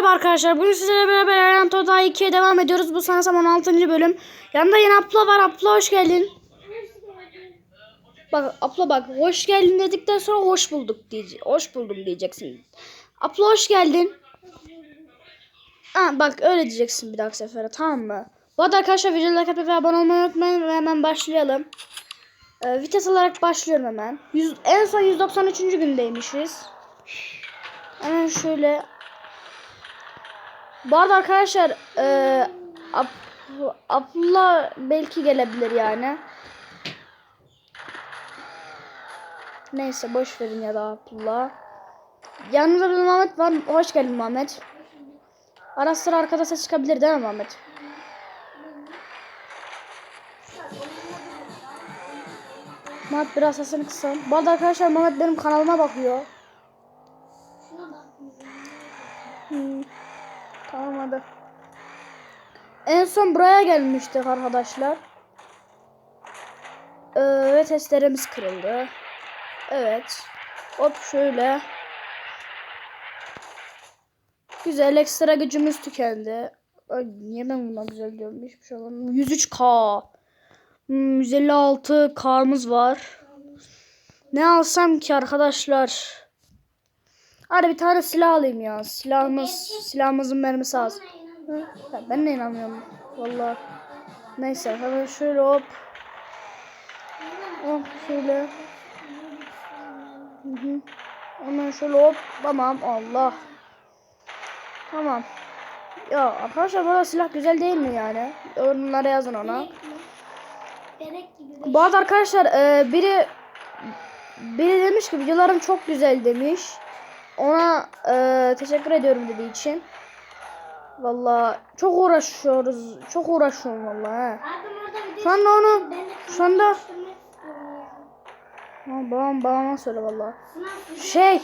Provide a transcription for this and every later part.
Merhaba arkadaşlar. Bugün sizlerle beraber Eren Toda 2'ye devam ediyoruz. Bu sanırsam 16. bölüm. Yanında yine Abla var. Abla hoş geldin. Bak abla bak hoş geldin dedikten sonra hoş bulduk diyece hoş buldum diyeceksin. Abla hoş geldin. Ha, bak öyle diyeceksin bir dahaki sefere tamam mı? Bu arada arkadaşlar videoya like ve abone olmayı unutmayın ve hemen başlayalım. Ee, vites olarak başlıyorum hemen. 100, en son 193. gündeymişiz. Hemen şöyle. Bu arada arkadaşlar e, Ab, Abdullah belki gelebilir yani. Neyse boş verin ya da Abdullah. Yanımızda bir Muhammed var. Hoş geldin Muhammed. Ara sıra arkada ses çıkabilir değil mi Muhammed? Muhammed biraz sesini kısa. Bu arada arkadaşlar Muhammed benim kanalıma bakıyor. Hmm. Hadi. En son buraya gelmiştik arkadaşlar. Ee, ve testlerimiz kırıldı. Evet. Hop şöyle. Güzel ekstra gücümüz tükendi. Ay, niye ben buna güzel diyorum? Hiçbir şey olmadı. 103k. Hmm, 156k'mız var. Ne alsam ki arkadaşlar? Hadi bir tane silah alayım ya. Silahımız, silahımızın mermisi az. Ben de inanmıyorum. Vallahi. Neyse hemen şöyle hop. Hop şöyle. Hı hı. Hemen şöyle hop. Tamam Allah. Tamam. Ya arkadaşlar burada silah güzel değil mi yani? Yorumlara yazın ona. Bu arada arkadaşlar e, biri biri demiş ki videolarım çok güzel demiş. Ona e, teşekkür ediyorum dediği için. Valla çok uğraşıyoruz. Çok uğraşıyorum valla. Şu anda onu şu anda. Ha, babam babama söyle valla. Şey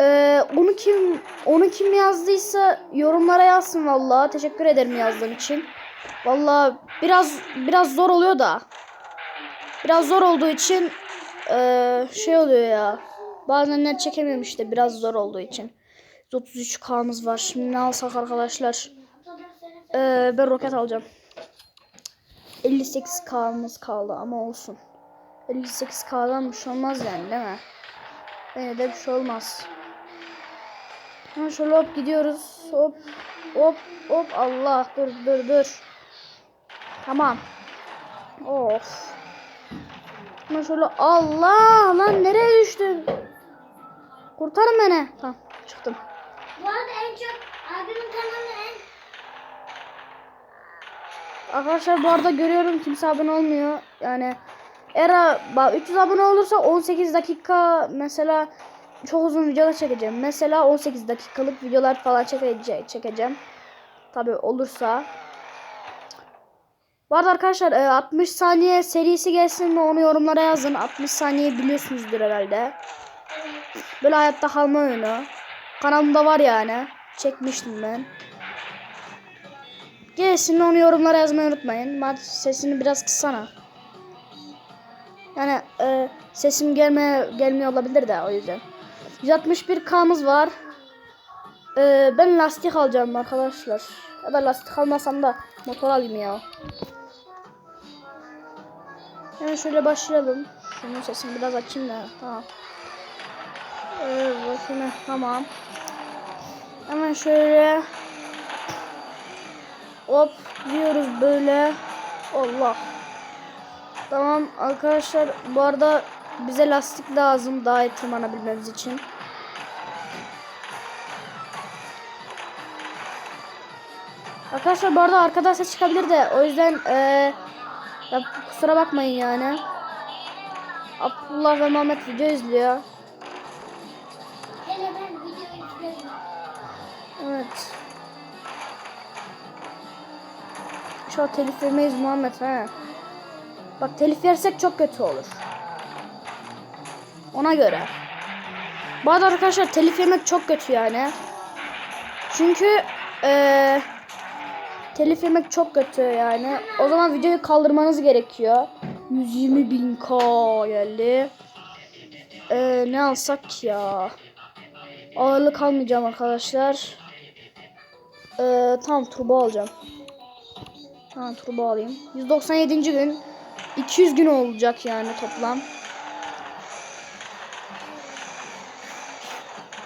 e, onu kim onu kim yazdıysa yorumlara yazsın valla. Teşekkür ederim yazdığın için. Valla biraz biraz zor oluyor da. Biraz zor olduğu için e, şey oluyor ya. Bazen net çekemiyorum işte biraz zor olduğu için. 133k'mız var. Şimdi ne alsak arkadaşlar? E, ben roket alacağım. 58k'mız kaldı ama olsun. 58k'dan bir şey olmaz yani değil mi? Yine de bir şey olmaz. Ha şöyle hop gidiyoruz. Hop hop hop Allah dur dur dur. Tamam. Of. Ha şöyle Allah lan nereye düştüm? Kurtarın beni. Tamam çıktım. Bu arada en çok abimin kanalı en Arkadaşlar bu arada görüyorum kimse abone olmuyor. Yani era bak 300 abone olursa 18 dakika mesela çok uzun videolar çekeceğim. Mesela 18 dakikalık videolar falan çekece çekeceğim. Tabi olursa. Bu arada arkadaşlar e, 60 saniye serisi gelsin mi onu yorumlara yazın. 60 saniye biliyorsunuzdur herhalde. Böyle hayatta kalma oyunu. Kanalımda var yani. Çekmiştim ben. Gelsin onu yorumlara yazmayı unutmayın. Mat sesini biraz kıssana. Yani e, sesim gelme gelmiyor olabilir de o yüzden. 161k'mız var. E, ben lastik alacağım arkadaşlar. Ya da lastik almasam da motor alayım ya. Hemen şöyle başlayalım. Şunun sesini biraz açayım da. Tamam. Evet, bakayım. Tamam. Hemen şöyle Hop diyoruz böyle. Allah. Tamam arkadaşlar bu arada bize lastik lazım daha iyi tırmanabilmemiz için. Arkadaşlar bu arada arkadan ses çıkabilir de o yüzden eee ya kusura bakmayın yani. Abdullah ve Mehmet video izliyor. Evet. An telif yemeyiz Muhammed ha. Bak telif yersek çok kötü olur. Ona göre. Bu arada arkadaşlar telif yemek çok kötü yani. Çünkü eee telif yemek çok kötü yani. O zaman videoyu kaldırmanız gerekiyor. 120 bin k geldi. Eee ne alsak ya? Ağırlık almayacağım arkadaşlar. Ee, tamam turbo alacağım. Tamam turbo alayım. 197. gün 200 gün olacak yani toplam.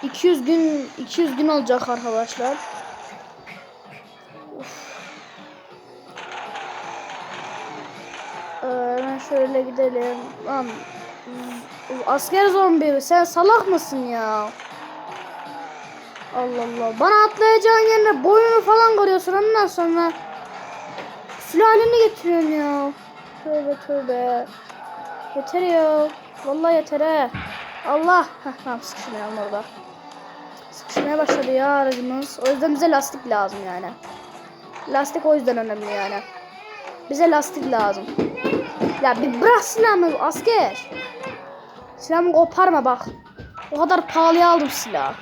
200 gün 200 gün olacak arkadaşlar. Uf. Ee, hemen şöyle gidelim. Lan asker zombi sen salak mısın ya? Allah Allah. Bana atlayacağın yerine boyunu falan kırıyorsun ondan sonra sülaleni getiriyorsun ya. Tövbe tövbe. Yeter ya. Vallahi yeter he. Allah. Heh, tamam sıkışmayalım orada. Sıkışmaya başladı ya aracımız. O yüzden bize lastik lazım yani. Lastik o yüzden önemli yani. Bize lastik lazım. Ya bir bırak silahımı asker. Silahımı koparma bak. O kadar pahalıya aldım silahı.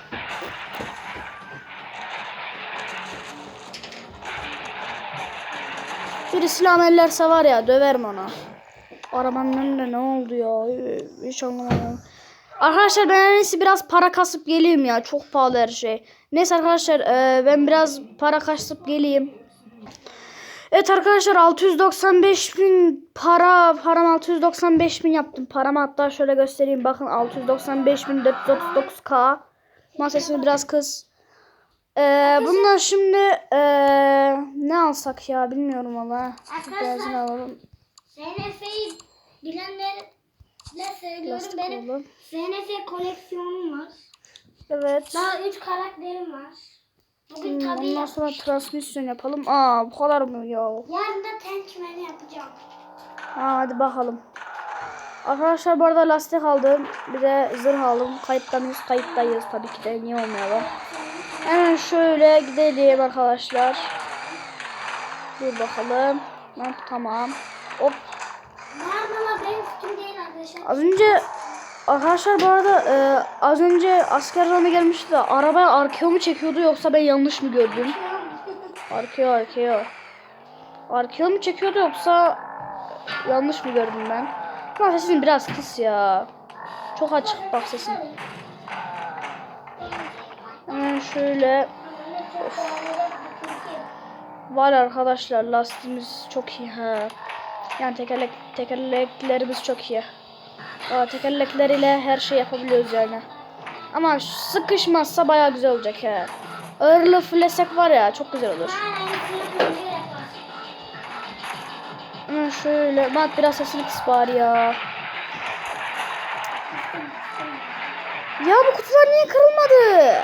Biri silahımı ellerse var ya döverim ona. Arabanın önünde ne oldu ya? Hiç anlamadım. Arkadaşlar ben en iyisi biraz para kasıp geleyim ya. Çok pahalı her şey. Neyse arkadaşlar e, ben biraz para kasıp geleyim. Evet arkadaşlar 695 bin para param 695 bin yaptım. Paramı hatta şöyle göstereyim. Bakın 695 bin 439k. Masasını biraz kız. Ee, bundan şimdi ee, ne alsak ya bilmiyorum valla. Benzin alalım. SNF'yi bilenlerle söylüyorum. Benim alalım. SNF koleksiyonum var. Evet. Daha 3 karakterim var. Bugün Hmm, tabii Ondan sonra transmisyon yapalım. Aa bu kadar mı ya? yarın da tankman'i yapacağım. Ha, hadi bakalım. Arkadaşlar bu arada lastik aldım. Bir de zırh aldım. Kayıtta mıyız? Kayıttayız tabii ki de. Niye olmayalım? Hemen şöyle gidelim arkadaşlar. Dur bakalım. Ha, tamam. Hop. Az önce arkadaşlar bu arada e, az önce asker zombi gelmişti de arabaya arkeo mu çekiyordu yoksa ben yanlış mı gördüm? Arkeo arkeo. Arkeo mu çekiyordu yoksa yanlış mı gördüm ben? Ama sesin biraz kıs ya. Çok açık bak sesin. Hemen şöyle var arkadaşlar lastiğimiz çok iyi ha. Yani tekerlek tekerleklerimiz çok iyi. Aa, tekerlekleriyle her şey yapabiliyoruz yani. Ama sıkışmazsa baya güzel olacak he. Ağırlığı fullesek var ya çok güzel olur. Hemen şöyle. Mat biraz sesini kıs bari ya. Ya bu kutular niye kırılmadı?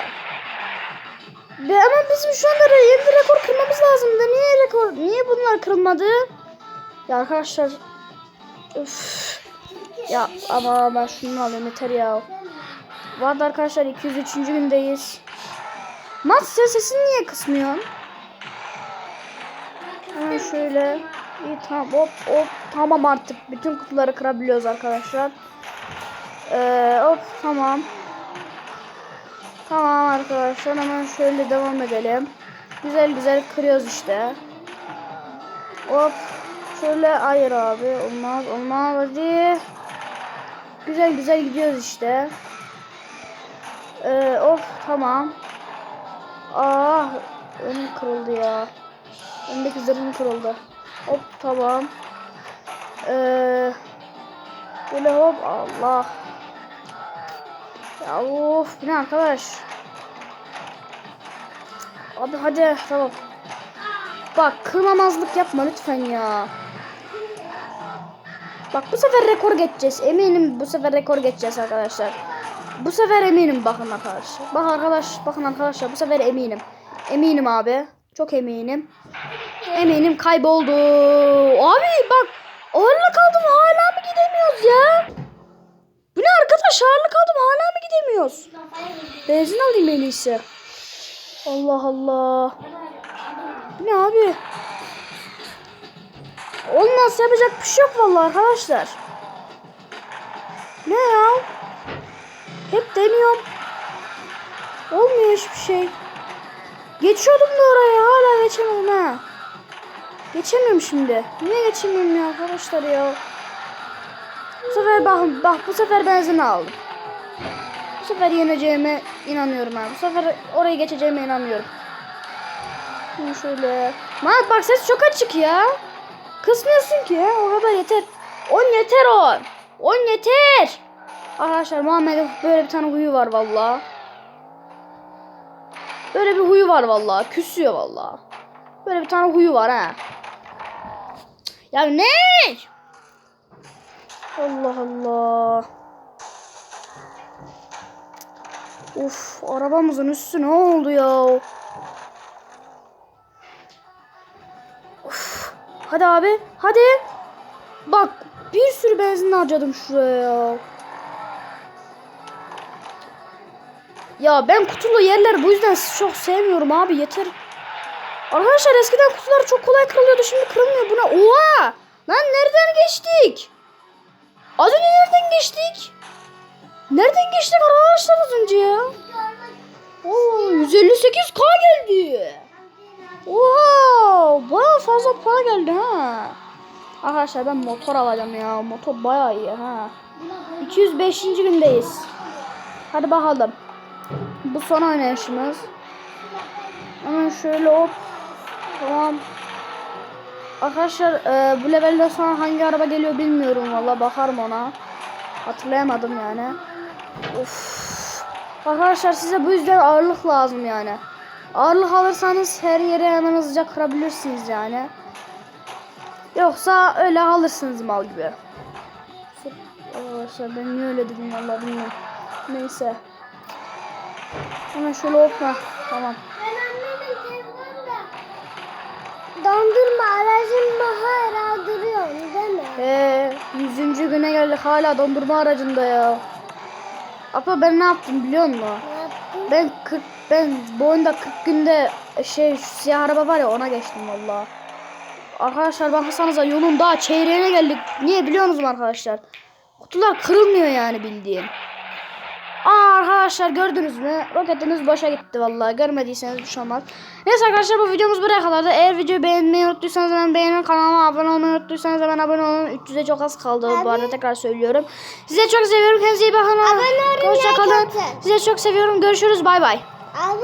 Be ama bizim şu anda yeni rekor kırmamız lazımdı. Niye rekor? Niye bunlar kırılmadı? Ya arkadaşlar. Üf. Ya ama ben şunu alayım yeter ya. Vardı arkadaşlar 203. gündeyiz. Mat sen sesini niye kısmıyorsun? Hemen şöyle. İyi tamam hop hop tamam artık bütün kutuları kırabiliyoruz arkadaşlar. Ee, hop tamam. Tamam arkadaşlar hemen şöyle devam edelim. Güzel güzel kırıyoruz işte. Hop şöyle hayır abi olmaz olmaz hadi. Güzel güzel gidiyoruz işte. Ee, of tamam. Ah önüm kırıldı ya. Öndeki zırhım kırıldı. Hop tamam. Ee, böyle hop Allah. Ya of ne arkadaş. Abi hadi tamam. Bak kırmamazlık yapma lütfen ya. Bak bu sefer rekor geçeceğiz. Eminim bu sefer rekor geçeceğiz arkadaşlar. Bu sefer eminim bakın arkadaşlar. Bak arkadaş bakın arkadaşlar bu sefer eminim. Eminim abi. Çok eminim. Eminim kayboldu. Abi bak ağırlık aldım hala mı gidemiyoruz ya? Bu ne arkadaş ağırlık aldım hala mı gidemiyoruz? Benzin alayım en iyisi. Allah Allah. Ne abi? Olmaz yapacak bir şey yok vallahi arkadaşlar. Ne ya? Hep deniyorum. Olmuyor hiçbir şey. Geçiyordum da oraya hala geçemedim ha. Geçemiyorum şimdi. Niye geçemiyorum ya arkadaşlar ya? Bu sefer bak, bak bu sefer benzin aldım. Bu sefer yeneceğime inanıyorum ha. Bu sefer orayı geçeceğime inanıyorum. Şunu şöyle. Mahmut bak ses çok açık ya. Kısmıyorsun ki ya. O kadar yeter. On yeter on. On yeter. Arkadaşlar Muhammed'in böyle bir tane huyu var valla. Böyle bir huyu var valla. Küsüyor valla. Böyle bir tane huyu var ha. Ya ne? Allah Allah. Uf arabamızın üstü ne oldu ya? Uf. Hadi abi hadi. Bak bir sürü benzin harcadım şuraya ya. Ya ben kutulu yerleri bu yüzden çok sevmiyorum abi yeter. Arkadaşlar eskiden kutular çok kolay kırılıyordu şimdi kırılmıyor buna. Oha! Lan nereden geçtik? Az önce nereden geçtik? Nereden geçtik arkadaşlar az önce ya? Oo 158k geldi. Oha! Baya fazla para geldi ha. Arkadaşlar ben motor alacağım ya. Motor baya iyi ha. 205. gündeyiz. Hadi bakalım. Bu son oynayışımız. Hemen şöyle hop. Tamam. Arkadaşlar e, bu levelde sonra hangi araba geliyor bilmiyorum valla bakarım ona. Hatırlayamadım yani. Of. Arkadaşlar size bu yüzden ağırlık lazım yani. Ağırlık alırsanız her yere hemen hızlıca kırabilirsiniz yani. Yoksa öyle alırsınız mal gibi. Arkadaşlar ben niye öyle dedim valla bilmiyorum. Neyse. Hemen şöyle hopla. Tamam. Dondurma aracın hala duruyor değil mi? Ee, 100. güne geldik hala dondurma aracında ya. Apa ben ne yaptım biliyor musun? Ne yaptın? Ben 40 ben bu oyunda 40 günde şey şu siyah araba var ya ona geçtim valla. Arkadaşlar bakırsanıza yolun daha çeyreğine geldik. Niye biliyor musunuz arkadaşlar? Kutular kırılmıyor yani bildiğin. Aa arkadaşlar gördünüz mü? Roketiniz boşa gitti vallahi. Görmediyseniz bir şey olmaz. Neyse arkadaşlar bu videomuz buraya kadardı. Eğer videoyu beğenmeyi unuttuysanız hemen beğenin. Kanalıma abone olmayı unuttuysanız hemen abone olun. 300'e çok az kaldı bu arada tekrar söylüyorum. Size çok seviyorum. Kendinize iyi bakın. Abone olun, Hoşça kalın. Size çok seviyorum. Görüşürüz. Bay bay. Abi